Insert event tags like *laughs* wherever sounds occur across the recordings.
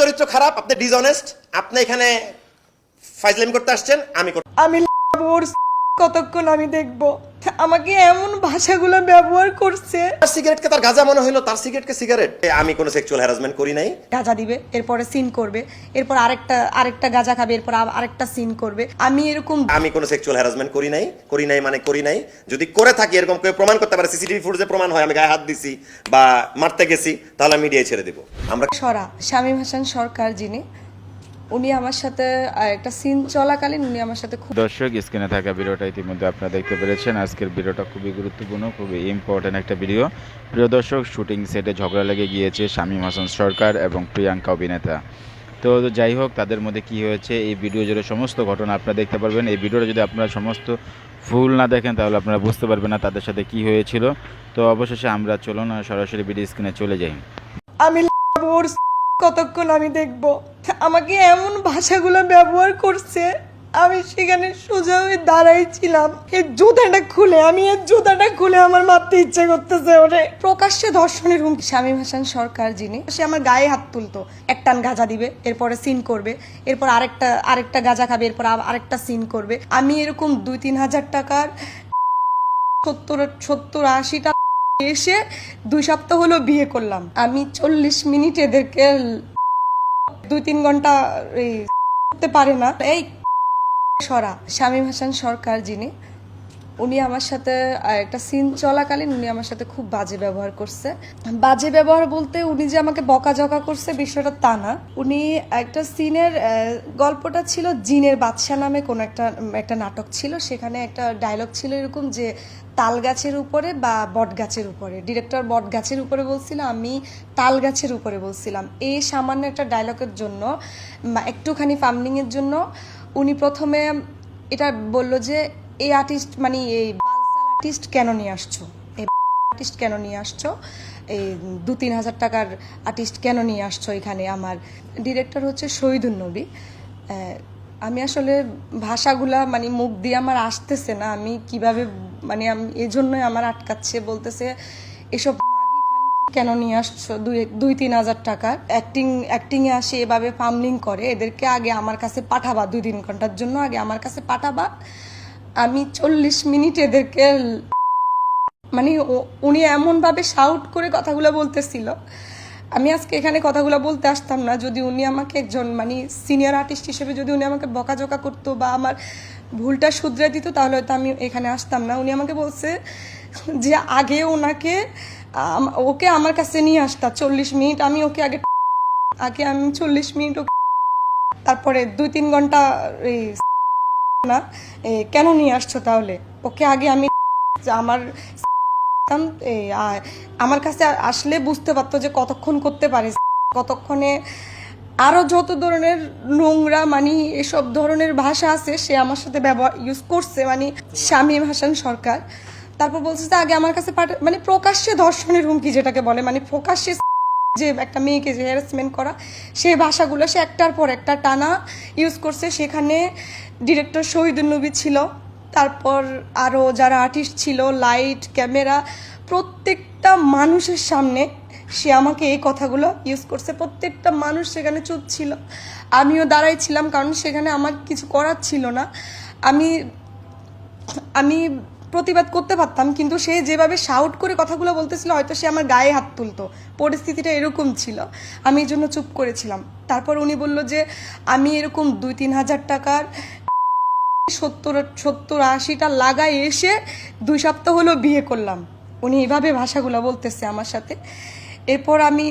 চরিত্র খারাপ আপনি ডিসঅনেস্ট আপনি এখানে ফাইজলামি করতে আসছেন আমি আমি কতক্ষণ আমি দেখব? আমাকে এমন ভাষাগুলো ব্যবহার করছে। তার সিগারেটকে তার গাঁজা মনে হইল তার সিগারেটকে সিগারেট। আমি কোনো সেক্সুয়াল হ্যারাসমেন্ট করি নাই। গাঁজা দিবে এরপরে সিন করবে এরপর আরেকটা আরেকটা গাঁজা খাবে এরপর আরেকটা সিন করবে। আমি এরকম আমি কোনো সেক্সুয়াল হ্যারাসমেন্ট করি নাই করি নাই মানে করি নাই। যদি করে থাকি এরকম কেউ প্রমাণ করতে পারে সিসিটিভি ফুটেজে প্রমাণ হয় আমি গায়ে হাত দিছি বা মারতে গেছি তাহলে আমি মিডিয়ায় ছেড়ে দেবো। আমরা সরা শামীম হাসান সরকার যিনি উনি আমার সাথে একটা সিন চলাকালীন উনি আমার সাথে খুব দর্শক স্ক্রিনে থাকা ভিডিওটা ইতিমধ্যে আপনারা দেখতে পেরেছেন। আজকের ভিডিওটা খুবই গুরুত্বপূর্ণ খুবই ইম্পর্ট্যান্ট একটা ভিডিও। প্রিয় দর্শক শুটিং সেটে ঝগড়া লেগে গিয়েছে শামীম হাসান সরকার এবং প্রিয়াঙ্কা অভিনেতা। তো যাই হোক তাদের মধ্যে কি হয়েছে এই ভিডিও জুড়ে সমস্ত ঘটনা আপনারা দেখতে পারবেন। এই ভিডিওটা যদি আপনারা সমস্ত ফুল না দেখেন তাহলে আপনারা বুঝতে পারবেন না তাদের সাথে কি হয়েছিল। তো অবশেষে আমরা চলুন সরাসরি ভিডিও স্ক্রিনে চলে যাই। আমি কতক্ষণ আমি দেখব? আমাকে এমন ভাষাগুলো ব্যবহার করছে, আমি সেখানে সোজা হয়ে দাঁড়াইছিলাম। এই জুতাটা খুলে, আমি এই জুতাটা খুলে আমার মারতে ইচ্ছে করতেছে ওরে। প্রকাশ্যে ধর্ষণের হুমকি শামীম হাসান সরকার যিনি, সে আমার গায়ে হাত তুলতো। একটান গাঁজা দিবে, এরপরে সিন করবে, এরপর আরেকটা আরেকটা গাঁজা খাবে, এরপর আরেকটা সিন করবে। আমি এরকম দুই তিন হাজার টাকার সত্তর সত্তর, আশিটা এসে দুই সপ্তাহ হলো বিয়ে করলাম। আমি চল্লিশ মিনিট এদেরকে দুই তিন ঘণ্টা এই করতে পারে না। এই সরা, শামীম হাসান সরকার যিনি, উনি আমার সাথে একটা সিন চলাকালীন উনি আমার সাথে খুব বাজে ব্যবহার করছে। বাজে ব্যবহার বলতে উনি যে আমাকে বকাঝকা করছে বিষয়টা তা না। উনি একটা সিনের গল্পটা ছিল জিনের বাদশা নামে কোন একটা একটা নাটক ছিল। সেখানে একটা ডায়লগ ছিল এরকম যে তাল গাছের উপরে বা বট গাছের উপরে? ডিরেক্টর বট গাছের উপরে বলছিল, আমি তাল গাছের উপরে বলছিলাম। এই সামান্য একটা ডায়লগের জন্য একটুখানি ফার্মিংয়ের জন্য, উনি প্রথমে এটা বলল যে, এই আর্টিস্ট মানে এই বালসাল আর্টিস্ট কেন নিয়ে আসছো? এই আর্টিস্ট কেন নিয়ে আসছো? এই দু তিন হাজার টাকার আর্টিস্ট কেন নিয়ে আসছো এখানে আমার? ডিরেক্টর হচ্ছে শহীদুল নবী। আমি আসলে ভাষাগুলা মানে মুখ দিয়ে আমার আসতেছে না, আমি কীভাবে মানে আমি, এই জন্যই আমার আটকাচ্ছে, বলতেছে, এসব কেন নিয়ে আসছো? দুই দুই, তিন হাজার টাকা। অ্যাক্টিং অ্যাক্টিংয়ে আসে এভাবে ফার্মলিং করে, এদেরকে আগে আমার কাছে পাঠাবা দুই, তিন ঘণ্টার জন্য, আগে আমার কাছে পাঠাবা। আমি চল্লিশ মিনিট এদেরকে মানে উনি এমনভাবে শাউট করে কথাগুলো বলতেছিল। আমি আজকে এখানে কথাগুলো বলতে আসতাম না, যদি উনি আমাকে একজন মানে সিনিয়র আর্টিস্ট হিসেবে যদি উনি আমাকে বকাঝকা করতো বা আমার ভুলটা শুধরে দিত, তাহলে হয়তো আমি এখানে আসতাম না। উনি আমাকে বলছে যে আগে ওনাকে ওকে আমার কাছে নিয়ে আসতা, চল্লিশ মিনিট। আমি ওকে আগে আগে আমি চল্লিশ মিনিট ওকে, তারপরে দুই তিন ঘণ্টা এই, না কেন নিয়ে আসছো তাহলে? ওকে আগে আমি আমার আমার কাছে আসলে বুঝতে পারতো যে কতক্ষণ করতে পারে, কতক্ষণে আরও যত ধরনের নোংরা মানে এসব ধরনের ভাষা আছে, সে আমার সাথে ব্যবহার ইউজ করছে মানে শামীম হাসান সরকার। তারপর বলছে যে, আগে আমার কাছে পাঠা- মানে প্রকাশ্যে ধর্ষণের হুমকি যেটাকে বলে মানে প্রকাশ্যে *laughs* যে একটা মেয়েকে যে হ্যারাসমেন্ট করা সেই ভাষাগুলো সে একটার পর একটা টানা ইউজ করছে। সেখানে ডিরেক্টর শহীদুল নবী ছিল, তারপর আরও যারা আর্টিস্ট ছিল লাইট ক্যামেরা প্রত্যেকটা মানুষের সামনে সে আমাকে এই কথাগুলো ইউজ করছে। প্রত্যেকটা মানুষ সেখানে চুপ ছিল। আমিও দাঁড়াই ছিলাম কারণ সেখানে আমার কিছু করার ছিল না। আমি আমি প্রতিবাদ করতে পারতাম কিন্তু সে যেভাবে শাউট করে কথাগুলো বলতেছিল, হয়তো সে আমার গায়ে হাত তুলতো। পরিস্থিতিটা এরকম ছিল। আমি এই জন্য চুপ করেছিলাম। তারপর উনি বলল যে, আমি এরকম দুই তিন হাজার টাকার সত্তর সত্তর আশিটা লাগাই এসে দুই সপ্তাহ হলো বিয়ে করলাম। উনি এভাবে ভাষাগুলো বলতেছে আমার সাথে। এরপর আমি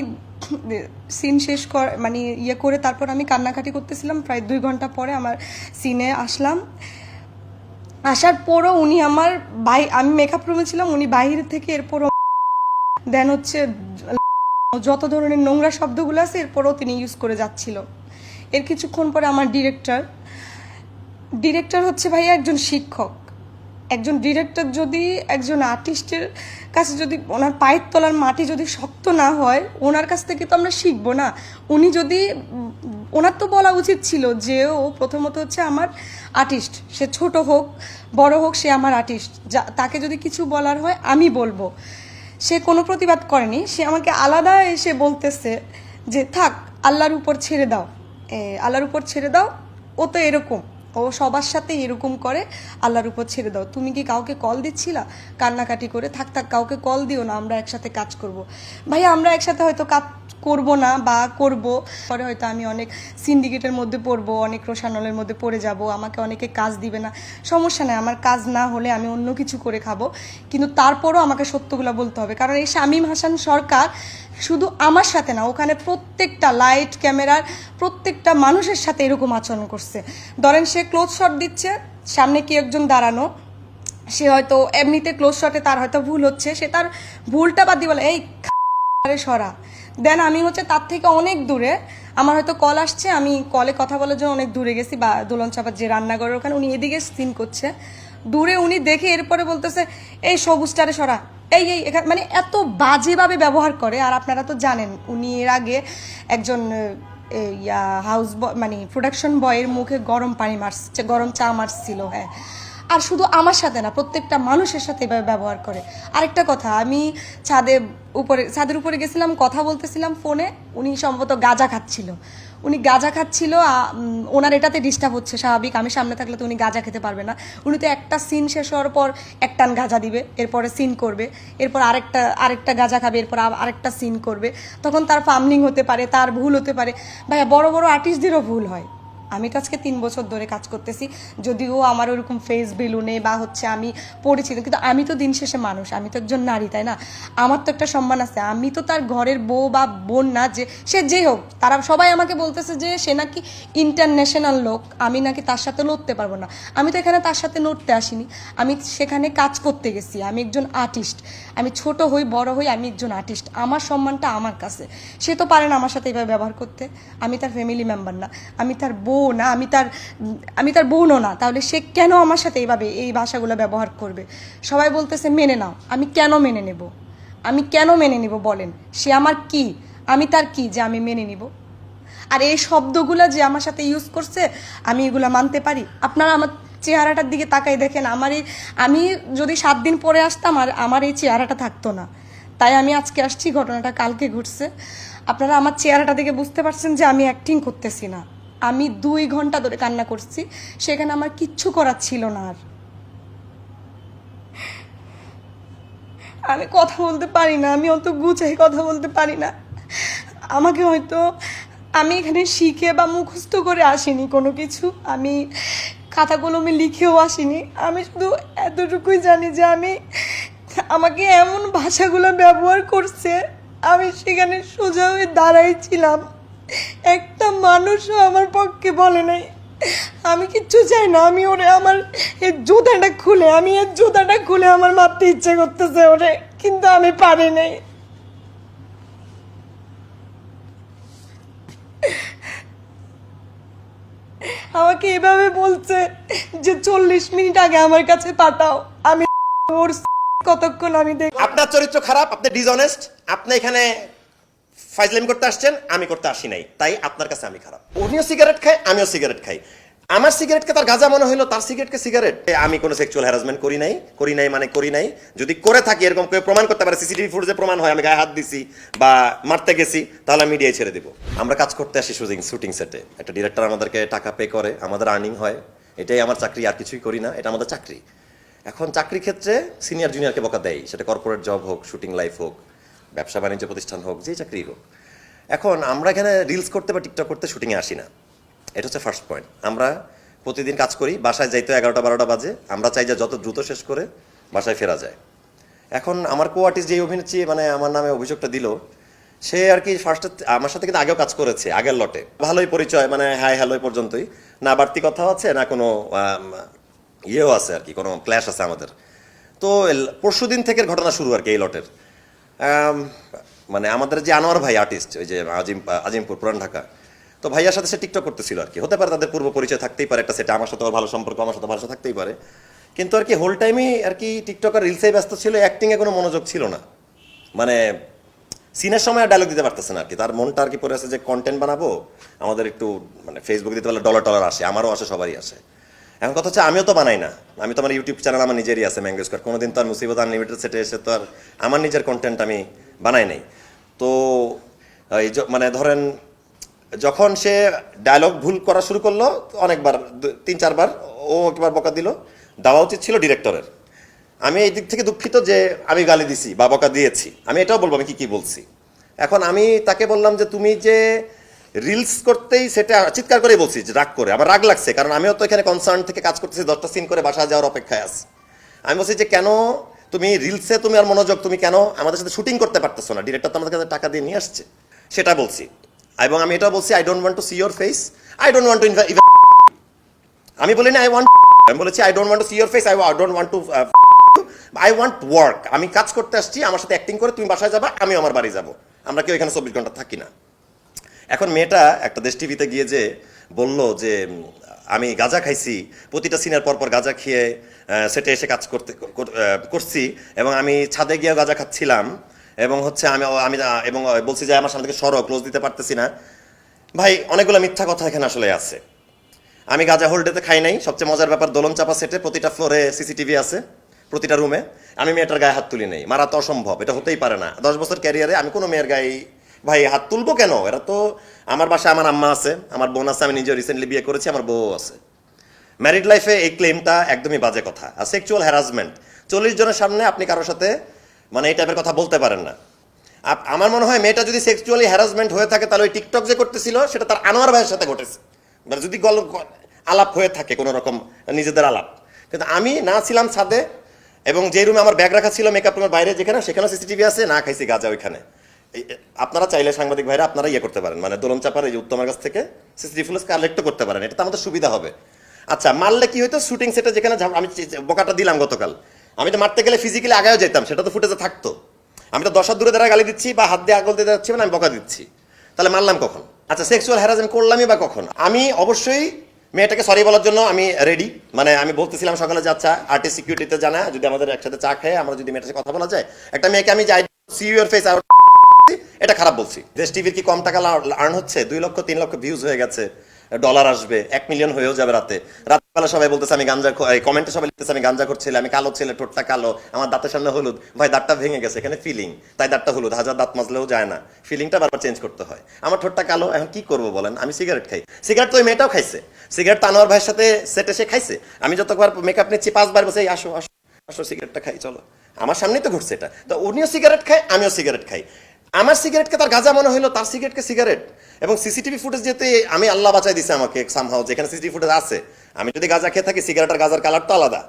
সিন শেষ কর মানে ইয়ে করে তারপর আমি কান্নাকাটি করতেছিলাম, প্রায় দুই ঘণ্টা পরে আমার সিনে আসলাম। আসার পরও উনি আমার বাই আমি মেকআপ রুমে ছিলাম, উনি বাইরে থেকে এরপরও দেন হচ্ছে যত ধরনের নোংরা শব্দগুলো আছে, এরপরও তিনি ইউজ করে যাচ্ছিল। এর কিছুক্ষণ পরে আমার ডিরেক্টর ডিরেক্টর হচ্ছে ভাই একজন শিক্ষক। একজন ডিরেক্টর যদি, একজন আর্টিস্টের কাছে যদি, ওনার পায়ের তলার মাটি যদি শক্ত না হয়, ওনার কাছ থেকে তো আমরা শিখব না। উনি যদি, ওনার তো বলা উচিত ছিল যে ও প্রথমত হচ্ছে আমার আর্টিস্ট সে ছোট হোক, বড় হোক, সে আমার আর্টিস্ট যা, তাকে যদি কিছু বলার হয়, আমি বলব। সে কোনো প্রতিবাদ করেনি। সে আমাকে আলাদা এসে বলতেছে যে, থাক, আল্লাহর উপর ছেড়ে দাও। আল্লাহর উপর ছেড়ে দাও, ও তো এরকম। ও সবার সাথে এরকম করে আল্লাহর উপর ছেড়ে দাও। তুমি কি কাউকে কল দিচ্ছিলা? কান্নাকাটি করে থাক থাক, কাউকে কল দিও না, আমরা একসাথে কাজ করব। ভাই আমরা একসাথে হয়তো কাজ করব না বা করব, পরে হয়তো আমি অনেক সিন্ডিকেটের মধ্যে পড়ব, অনেক রোশানলের মধ্যে পড়ে যাব, আমাকে অনেকে কাজ দিবে না। সমস্যা নেই, আমার কাজ না হলে আমি অন্য কিছু করে খাব। কিন্তু তারপরও আমাকে সত্যগুলো বলতে হবে। কারণ এই শামীম হাসান সরকার শুধু আমার সাথে না, ওখানে প্রত্যেকটা লাইট ক্যামেরার প্রত্যেকটা মানুষের সাথে এরকম আচরণ করছে। ধরেন সে ক্লোজ শট দিচ্ছে, সামনে কি একজন দাঁড়ানো? সে হয়তো এমনিতে ক্লোজ শটে তার হয়তো ভুল হচ্ছে, সে তার ভুলটা বাদ দিয়ে বলে, এই আরে সরা। দেন আমি হচ্ছে তার থেকে অনেক দূরে। আমার হয়তো কল আসছে, আমি কলে কথা বলার জন্য অনেক দূরে গেছি, বা দোলন চাপার যে রান্নাঘরের ওখানে উনি এদিকে সিন করছে। দূরে উনি দেখে এরপরে বলতেছে, এই সবুজটারে সরা, এই এই এখানে মানে এত বাজেভাবে ব্যবহার করে, আর আপনারা তো জানেন, উনি এর আগে একজন হাউস মানে প্রোডাকশন বয়ের মুখে গরম পানি মারছে, গরম চা মারছিল হ্যাঁ। আর শুধু আমার সাথে না, প্রত্যেকটা মানুষের সাথে এভাবে ব্যবহার করে। আরেকটা কথা, আমি ছাদে উপরে, ছাদের উপরে গেছিলাম, কথা বলতেছিলাম ফোনে, উনি সম্ভবত গাঁজা খাচ্ছিল। উনি গাঁজা খাচ্ছিল ওনার এটাতে ডিস্টার্ব হচ্ছে, স্বাভাবিক, আমি সামনে থাকলে তো উনি গাঁজা খেতে পারবে না। উনি তো একটা সিন শেষ হওয়ার পর এক টান গাঁজা দিবে, এরপরে সিন করবে, এরপর আরেকটা আরেকটা গাঁজা খাবে, এরপর আরেকটা সিন করবে। তখন তার ফার্মলিং হতে পারে, তার ভুল হতে পারে। ভাইয়া, বড় বড় আর্টিস্টদেরও ভুল হয়। আমি তো আজকে তিন বছর ধরে কাজ করতেছি, যদিও আমার ওরকম ফেস বেলুনে বা হচ্ছে আমি পরিচিত, কিন্তু আমি তো দিন শেষে মানুষ, আমি তো একজন নারী, তাই না? আমার তো একটা সম্মান আছে, আমি তো তার ঘরের বউ বা বোন না, যে সে যে হোক, তারা সবাই আমাকে বলতেছে যে সে নাকি ইন্টারন্যাশনাল লোক, আমি নাকি তার সাথে লড়তে পারব না। আমি তো এখানে তার সাথে লড়তে আসিনি, আমি সেখানে কাজ করতে গেছি, আমি একজন আর্টিস্ট আমি ছোট হই, বড় হই, আমি একজন আর্টিস্ট আমার সম্মানটা আমার কাছে। সে তো পারে না আমার সাথে এইভাবে ব্যবহার করতে, আমি তার ফ্যামিলি মেম্বার না, আমি তার বউ না, আমি তার আমি তার বোনও না। তাহলে সে কেন আমার সাথে এইভাবে এই ভাষাগুলো ব্যবহার করবে? সবাই বলতেছে, মেনে নাও। আমি কেন মেনে নেব? আমি কেন মেনে নিব বলেন? সে আমার কি? আমি তার কি যে আমি মেনে নিব? আর এই শব্দগুলো যে আমার সাথে ইউজ করছে, আমি এগুলো মানতে পারি? আপনারা আমার চেহারাটার দিকে তাকাই দেখেন, আমার এই, আমি যদি সাত দিন পরে আসতাম, আর আমার এই চেহারাটা থাকতো না। তাই আমি আজকে আসছি, ঘটনাটা কালকে ঘটছে। আপনারা আমার চেহারাটা দেখে বুঝতে পারছেন যে আমি অ্যাক্টিং করতেছি না। আমি দুই ঘণ্টা ধরে কান্না করছি, সেখানে আমার কিচ্ছু করার ছিল না আর। আমি কথা বলতে পারি না, আমি অত গুছাই কথা বলতে পারি না। আমাকে হয়তো আমি এখানে শিখে বা মুখস্থ করে আসিনি কোনো কিছু, আমি খাতা কলমে লিখেও আসিনি, আমি শুধু এতটুকুই জানি যে আমি আমাকে এমন ভাষাগুলো ব্যবহার করছে, আমি সেখানে সোজা হয়ে দাঁড়াইছিলাম একটা মানুষও আমার পক্ষে বলে নাই। আমি কিচ্ছু চাই না, আমি ওরে আমার এই জুতাটা খুলে, আমি এর জুতাটা খুলে আমার মারতে ইচ্ছে করতেছে ওরে, কিন্তু আমি পারি নাই। আমাকে এভাবে বলছে যে চল্লিশ মিনিট আগে আমার কাছে পাঠাও, আমি ওর কতক্ষণ আমি দেখ আপনার চরিত্র খারাপ, আপনি ডিসঅনেস্ট আপনি এখানে ফাইজলামি করতে আসছেন, আমি করতে আসি নাই। তাই আপনার কাছে আমি খারাপ। উনিও সিগারেট খায়, আমিও সিগারেট খাই। আমার সিগারেটকে তার গাজা মনে হলো তার সিগারেটকে সিগারেট। আমি কোনো সেক্সুয়াল হ্যারাসমেন্ট করি নাই করি নাই মানে করি নাই। যদি করে থাকি, এরকম কেউ প্রমাণ করতে পারে সিসিটিভি ফুটেজে প্রমাণ হয়, আমি গায়ে হাত দিছি বা মারতে গেছি, তাহলে আমি মিডিয়ায় ছেড়ে দেবো। আমরা কাজ করতে আসি শুটিং শুটিং সেটে একটা ডিরেক্টর আমাদেরকে টাকা পে করে, আমাদের আর্নিং হয়। এটাই আমার চাকরি, আর কিছুই করি না, এটা আমাদের চাকরি। এখন চাকরি ক্ষেত্রে সিনিয়র জুনিয়রকে বকা দেয়, সেটা কর্পোরেট জব হোক শুটিং লাইফ হোক। ব্যবসা বাণিজ্য প্রতিষ্ঠান হোক যেই চাকরি হোক। এখন আমরা এখানে রিলস করতে বা টিকটক করতে শুটিংয়ে আসি না। এটা হচ্ছে ফার্স্ট পয়েন্ট আমরা প্রতিদিন কাজ করি, বাসায় যাইতে এগারোটা বারোটা বাজে। আমরা চাই যে যত দ্রুত শেষ করে বাসায় ফেরা যায়। এখন আমার কো আর্টিস্ট যেই অভিনেত্রী মানে আমার নামে অভিযোগটা দিল, সে আর কি ফার্স্টে আমার সাথে কিন্তু আগেও কাজ করেছে, আগের লটে। ভালোই পরিচয় মানে হাই হ্যালো পর্যন্তই। না বাড়তি কথা আছে, না কোনো ইয়েও আছে আর কি, কোনো ক্ল্যাশ আছে আমাদের। তো পরশু দিন থেকে ঘটনা শুরু আর কি এই লটের। মানে আমাদের যে আনোয়ার ভাই আর্টিস্ট ওই যে আজিম, আজিমপুর, পুরান ঢাকা, তো ভাইয়ার সাথে সে টিকটক করতেছিল আর কি। হতে পারে তাদের পূর্ব পরিচয় থাকতেই পারে, একটা সেটা আমার সাথে ভালো সম্পর্ক, আমার সাথে ভালো থাকতেই পারে। কিন্তু আর কি হোল টাইমই আর কি টিকটক আর রিলসে ব্যস্ত ছিল অ্যাক্টিংয়ে কোনো মনোযোগ ছিল না। মানে সিনের সময় ডায়লগ দিতে পারতেছে না আর কি। তার মনটা আর কি পড়ে আছে যে কন্টেন্ট বানাবো, আমাদের একটু মানে ফেসবুক দিতে পারলে ডলার টলার আসে, আমারও আসে, সবারই আসে। এখন কথা হচ্ছে আমিও তো বানাই না। আমি তো আমার ইউটিউব চ্যানেল আমার নিজেরই আছে ম্যাঙ্গো স্কোয়ার কোনোদিন তো আর মুসিবত আনলিমিটেড সেটে এসে তো আর আমার নিজের কন্টেন্ট আমি বানাই নাই। তো, এই মানে ধরেন, যখন সে ডায়লগ ভুল করা শুরু করল, অনেকবার তিন, চারবার, ও একবার বকা দিল, দেওয়া উচিত ছিল ডিরেক্টরের আমি এই দিক থেকে দুঃখিত যে আমি গালি দিছি বা বকা দিয়েছি। আমি এটাও বলব, আমি কি কি বলছি? এখন আমি তাকে বললাম যে, তুমি যে রিলস করতেই সেটা চিৎকার করেই বলছি রাগ করে, আমার রাগ লাগছে, কারণ আমিও তো এখানে কনসার্ন থেকে কাজ করতেছি, দশটা সিন করে বাসা যাওয়ার অপেক্ষায় আছি। আমি বলছি যে কেন তুমি রিলসে তুমি আর মনোযোগ, তুমি কেন আমাদের সাথে শুটিং করতে পারতেছো না? ডিরেক্টর তো আমাদের কাছে টাকা দিয়ে নিয়ে আসছে। সেটা বলছি। এবং আমি এটাও বলছি I don't want to see your face I don't want to আমি বলি না আই ওয়ান্ট আমি বলেছি I don't want to see your face I don't want to I want work আমি কাজ করতে আসছি, আমার সাথে অ্যাক্টিং করে তুমি বাসায় যাবা আমি আমার বাড়ি যাব। আমরা কেউ এখানে চব্বিশ ঘণ্টা থাকি না? এখন মেয়েটা একটা দেশ টিভিতে গিয়ে যে বলল যে আমি গাঁজা খাইছি, প্রতিটা সিনের পরপর পর গাঁজা খেয়ে সেটে এসে কাজ করতে করছি এবং আমি ছাদে গিয়ে গাঁজা খাচ্ছিলাম এবং হচ্ছে আমি আমি এবং বলছি যে আমার সামনে থেকে সরো ক্লোজ দিতে পারতেছি না। ভাই, অনেকগুলো মিথ্যা কথা এখানে আসলে আছে। আমি গাজা হোল্ডেতে খাই নাই, সবচেয়ে মজার ব্যাপার দোলন চাপা সেটে প্রতিটা ফ্লোরে সিসিটিভি আছে, প্রতিটা রুমে। আমি মেয়েটার গায়ে হাত তুলি নেই, মারা তো অসম্ভব, এটা হতেই পারে না। দশ বছর ক্যারিয়ারে আমি কোনো মেয়ের গায়ে ভাই, হাত তুলবো কেন? এরা তো আমার বাসায় আমার আম্মা আছে, আমার বোন আছে, আমি নিজে রিসেন্টলি বিয়ে করেছি, আমার বউ আছে। ম্যারিড লাইফে এই ক্লেমটা একদমই বাজে কথা। আর সেক্সুয়াল হ্যারাসমেন্ট চল্লিশ জনের সামনে আপনি কারোর সাথে মানে এই টাইপের কথা বলতে পারেন না। আমার মনে হয় মেয়েটা যদি সেক্সুয়ালি হ্যারাসমেন্ট হয়ে থাকে, তাহলে ওই টিকটক যে করতেছিল, সেটা তার আনোয়ার ভাইয়ের সাথে ঘটেছে। মানে যদি গল আলাপ হয়ে থাকে কোনো রকম, নিজেদের আলাপ। কিন্তু আমি না ছিলাম ছাদে, এবং যে রুমে আমার ব্যাগ রাখা ছিল মেকআপ রুমের বাইরে যেখানে সেখানে সিসিটিভি আছে, না খাইছি গাজা ওইখানে। আপনারা চাইলে সাংবাদিক ভাইরা আপনারা ইয়ে করতে পারেন। মানে দোলন চাপার এই উত্তমের কাছ থেকে সিসিটিভি ফুটেজ কালেক্টও করতে পারেন। এটা আমাদের সুবিধা হবে। আচ্ছা মারলে কি হতো শুটিং সেটে যেখানে আমি বোকাটা দিলাম গতকাল। আমি তো মারতে গেলে ফিজিক্যালি আগাও যেতাম, সেটা তো ফুটেজে থাকতো। আমি তো দশ হাত দূরে দাঁড়া গালি দিচ্ছি বা হাত দিয়ে আগল দিয়ে যাচ্ছি মানে আমি বকা দিচ্ছি। তাহলে মারলাম কখন? আচ্ছা সেক্সুয়াল হ্যারাসমেন্ট করলামই বা কখন? আমি অবশ্যই মেয়েটাকে সরি বলার জন্য আমি রেডি মানে আমি বলতেছিলাম সকালে যে আচ্ছা আর্টিস্ট সিকিউরিটিতে জানা, যদি আমাদের একসাথে চা খাই আমরা যদি মেয়েটার সাথে কথা বলা যায়। একটা মেয়েকে আমি যাই সি ইউর ফেস এটা খারাপ বলছি। দেশ টিভির কি কম টাকা আর্ন হচ্ছে? দুই লক্ষ, তিন লক্ষ ভিউজ হয়ে গেছে ডলার আসবে, এক মিলিয়ন হয়েও যাবে রাতে। রাতবেলা সবাই বলতেছে, আমি গাঞ্জা কমেন্টে সবাই লিখতেছে, আমি গাঞ্জা করছিলাম আমি কালো ছেলে, ঠোঁটটা কালো, আমার দাঁতের সামনে হলুদ। ভাই, দাঁতটা ভেঙে গেছে, এখানে ফিলিং তাই দাঁতটা হলুদ, হাজার দাঁত মাজলেও যায় না। ফিলিংটা বারবার চেঞ্জ করতে হয়। আমার ঠোঁটটা কালো, এখন কি করব বলেন? আমি সিগারেট খাই। সিগারেট তো ওই মেয়েটাও খাইছে। সিগারেট তো আনোয়ার ভাইয়ের সাথে সেটে সে খাইছে। আমি যতবার মেকআপ নিচ্ছি, পাঁচবার বসে "এই আসো আসো আসো সিগারেটটা খাই, চলো। আমার সামনেই তো ঘুরছে এটা। তো উনিও সিগারেট খায়, আমিও সিগারেট খাই। আমার সিগারেটকে তার গাজা মনে হলো তার সিগারেটকে সিগারেট। এবং সিসিটিভি ফুটেজ যেতে আমি আল্লাহ বাঁচাই দিছে আমাকে সামহাও যেখানে সিসিটিভি ফুটেজ আছে। আমি যদি গাজা খেয়ে থাকি, সিগারেট আর গাজার কালার তো আলাদা।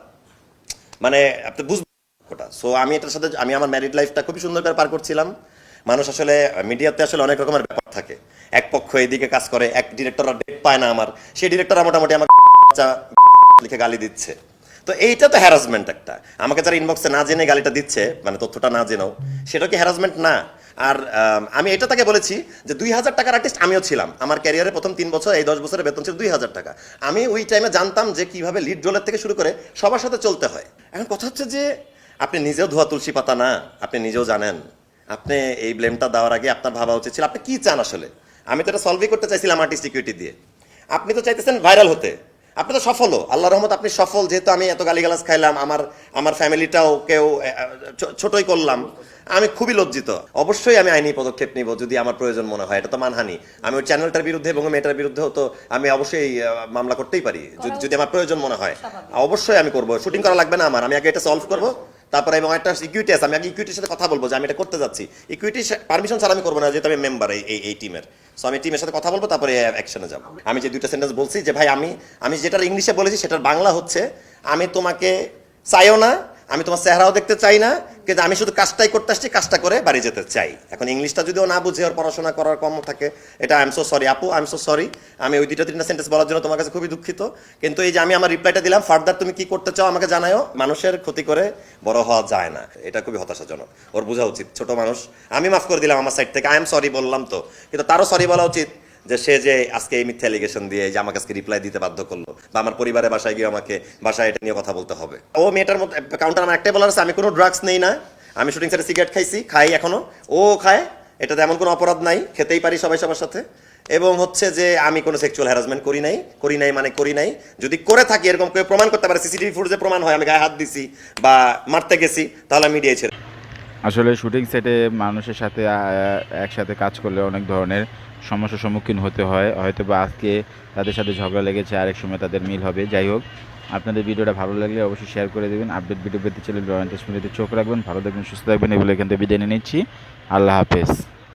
মানে আপনি বুঝবেন ওটা সো আমি এটার সাথে, আমি আমার ম্যারিড লাইফটা খুবই সুন্দর করে পার করছিলাম। মানুষ আসলে, মিডিয়াতে আসলে অনেক রকমের ব্যাপার থাকে। এক পক্ষ এইদিকে কাজ করে, এক ডিরেক্টর ডেট পায় না আমার। সেই ডিরেক্টর মোটামুটি বাচ্চা লিখে গালি দিচ্ছে। তো এইটা তো হ্যারাসমেন্ট একটা। আমাকে যারা ইনবক্সে না জেনে গালিটা দিচ্ছে মানে তথ্যটা না জেনেও, সেটা কি হ্যারাসমেন্ট না। আর আম, এটা তাকে বলেছি যে দুই হাজার টাকার আর্টিস্ট আমিও ছিলাম। আমার ক্যারিয়ারে প্রথম তিন বছর এই দশ বছরের বেতন ছিল দুই হাজার টাকা। আমি ওই টাইমে জানতাম যে কীভাবে লিড রোলের থেকে শুরু করে সবার সাথে চলতে হয়। এখন কথা হচ্ছে যে আপনি নিজেও ধোয়া তুলসী পাতা না আপনি নিজেও জানেন। আপনি এই ব্লেমটা দেওয়ার আগে আপনার ভাবা উচিত ছিল আপনি কি চান আসলে? আমি তো এটা সলভই করতে চাইছিলাম আর্টিস্ট সিকিউরিটি দিয়ে। আপনি তো চাইতেছেন ভাইরাল হতে। আপনি তো সফলও। আল্লাহ রহমত আপনি সফল। যেহেতু আমি এত গালিগালাজ খাইলাম আমার আমার ফ্যামিলিটাও কেউ ছোটই করলাম। আমি খুবই লজ্জিত। অবশ্যই আমি আইনি পদক্ষেপ নিব যদি আমার প্রয়োজন মনে হয়। এটা তো মানহানি। আমি ওই চ্যানেলটার বিরুদ্ধে এবং মেয়েটার বিরুদ্ধেও তো আমি অবশ্যই মামলা করতেই পারি। যদি- যদি আমার প্রয়োজন মনে হয়। অবশ্যই আমি করব। শুটিং করা লাগবে না আমার। আমি আগে এটা সলভ করব। তারপরে এবং একটা ইকুইটি আছে। আমি আগে ইকুইটির সাথে কথা বলব যে আমি এটা করতে যাচ্ছি। ইকুইটি পারমিশন ছাড়া আমি করব না যেহেতু আমি মেম্বার এই এই- এই টিমের সো আমি টিমের সাথে কথা বলব, তারপরে অ্যাকশনে যাব। আমি যে দুইটা সেন্টেন্স বলছি যে, ভাই, আমি আমি যেটার ইংলিশে বলেছি, সেটার বাংলা হচ্ছে, আমি তোমাকে চাইও না আমি তোমার চেহারাও দেখতে চাই না, কিন্তু আমি শুধু কাজটাই করতে আসছি, কাজটা করে বাড়ি যেতে চাই। এখন ইংলিশটা যদিও না বুঝে ওর পড়াশোনা করার কম থাকে, এটা আই এম সো সরি আপু আই এম সো সরি আমি ওই দুইটা, তিনটা সেন্টেন্স বলার জন্য তোমার কাছে খুবই দুঃখিত। কিন্তু এই যে আমি আমার রিপ্লাইটা দিলাম ফার্দার তুমি কি করতে চাও আমাকে জানাও মানুষের ক্ষতি করে বড় হওয়া যায় না। এটা খুবই হতাশাজনক। ওর বোঝা উচিত, ছোট মানুষ। আমি মাফ করে দিলাম আমার সাইড থেকে আই এম সরি বললাম তো। কিন্তু তারও সরি বলা উচিত। যে সে যে আজকে এই মিথ্যা এলিগেশন দিয়ে যে আমাকে আজকে রিপ্লাই দিতে বাধ্য করল, বা আমার পরিবারের বাসায় গিয়ে আমাকে বাসায় এটা নিয়ে কথা বলতে হবে। ও মেয়েটার মধ্যে কাউন্টার আমার একটাই বলার আছে, আমি কোনো ড্রাগস নেই না। আমি শুটিং সেটে সিগারেট খাইছি, খাই এখনও। ও খায়, এটাতে এমন কোনো অপরাধ নাই, খেতেই পারি সবাই সবার সাথে। এবং হচ্ছে যে আমি কোনো সেক্সুয়াল হ্যারাসমেন্ট করি নাই করি নাই মানে করি নাই। যদি করে থাকি, এরকম কেউ প্রমাণ করতে পারে সিসিটিভি ফুটেজে প্রমাণ হয়, আমি গায়ে হাত দিছি বা মারতে গেছি, তাহলে মিডিয়া ছেড়ে আসলে শুটিং সেটে মানুষের সাথে একসাথে কাজ করলে অনেক ধরনের সমস্যার সম্মুখীন হতে হয়। হয়তো বা আজকে তাদের সাথে ঝগড়া লেগেছে, আরেক সময় তাদের মিল হবে। যাই হোক, আপনাদের ভিডিওটা ভালো লাগলে অবশ্যই শেয়ার করে দেবেন আপডেট ভিডিও পেতে চলে রয়্যাল চোখ রাখবেন, ভালো থাকবেন, সুস্থ থাকবেন, এগুলো এখান থেকে বিদায় নিয়ে নিচ্ছি। আল্লাহ হাফেজ।